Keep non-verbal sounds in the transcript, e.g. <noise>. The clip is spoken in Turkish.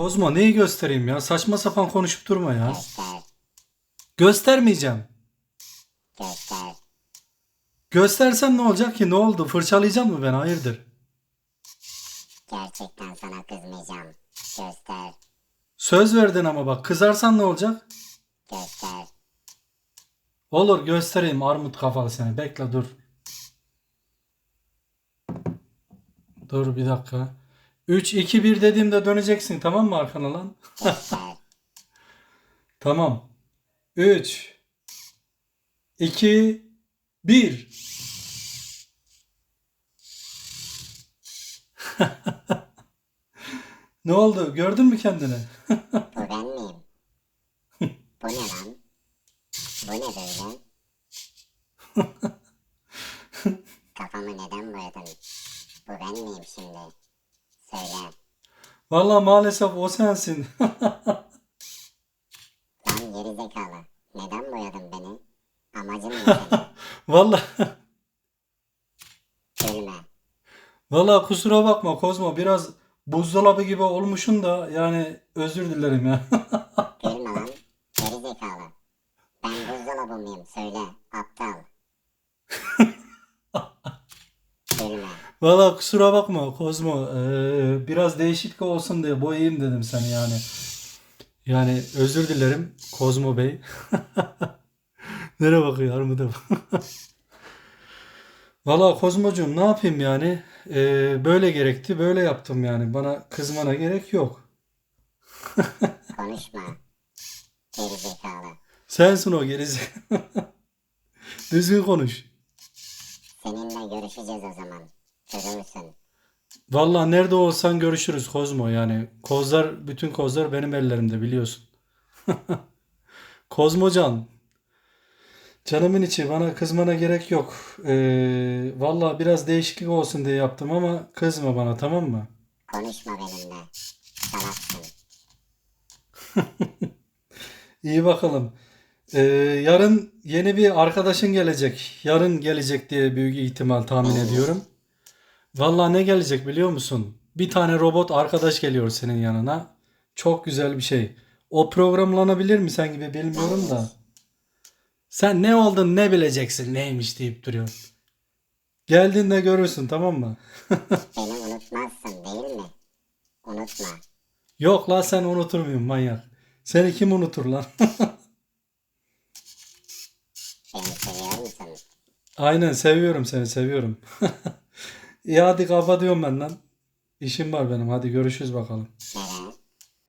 Kozmo neyi göstereyim ya? Saçma sapan konuşup durma ya. Göster. Göstermeyeceğim. Göster. Göstersem ne olacak ki? Ne oldu? Fırçalayacak mı ben? Hayırdır? Gerçekten sana kızmayacağım. Göster. Söz verdin ama bak. Kızarsan ne olacak? Göster. Olur göstereyim armut kafalı seni. Bekle dur. Dur bir dakika. 3, 2, 1 dediğimde döneceksin tamam mı arkana lan? <laughs> Tamam. 3, 2, 1. Ne oldu? Gördün mü kendini? <laughs> Bu ben miyim? Bu ne lan? Bu ne böyle? <laughs> Kafamı neden boyadın? Bu ben miyim şimdi? Söyle. Vallahi maalesef o sensin. <laughs> Lan geri zekalı. Neden boyadın beni? Amacın ne senin? <laughs> Vallahi Gülme. Vallahi kusura bakma Kozmo biraz buzdolabı gibi olmuşsun da yani özür dilerim ya. <laughs> Gülme lan. Geri zekalı. Ben buzdolabı mıyım? Söyle. Aptal. Gülme. Vallahi kusura bakma Kozmo Ee, biraz değişiklik olsun diye boyayayım dedim seni yani. Yani özür dilerim Kozmo Bey. <laughs> Nereye bakıyor armuda? <laughs> Vallahi Kozmocuğum ne yapayım yani? Ee, böyle gerekti böyle yaptım yani. Bana kızmana gerek yok. <laughs> Konuşma. Geri zekalı. Sensin o gerisi. Düzgün konuş. Seninle görüşeceğiz o zaman. Vallahi nerede olsan görüşürüz Kozmo yani. Kozlar, bütün kozlar benim ellerimde biliyorsun. <laughs> Kozmocan. Canımın içi bana kızmana gerek yok. Ee, vallahi biraz değişiklik olsun diye yaptım ama kızma bana tamam mı? Konuşma benimle. Salaksın. <laughs> İyi bakalım. Ee, yarın yeni bir arkadaşın gelecek. Yarın gelecek diye büyük ihtimal tahmin ediyorum. Vallahi ne gelecek biliyor musun? Bir tane robot arkadaş geliyor senin yanına. Çok güzel bir şey. O programlanabilir mi sen gibi bilmiyorum da. Sen ne oldun ne bileceksin neymiş deyip duruyor. Geldiğinde görürsün tamam mı? <laughs> Beni unutmazsın değil mi? Unutma. Yok lan sen unutur muyum manyak? Seni kim unutur lan? <laughs> Beni seviyor musun? Aynen seviyorum seni seviyorum. <laughs> İyi hadi kapatıyorum ben lan. İşim var benim hadi görüşürüz bakalım.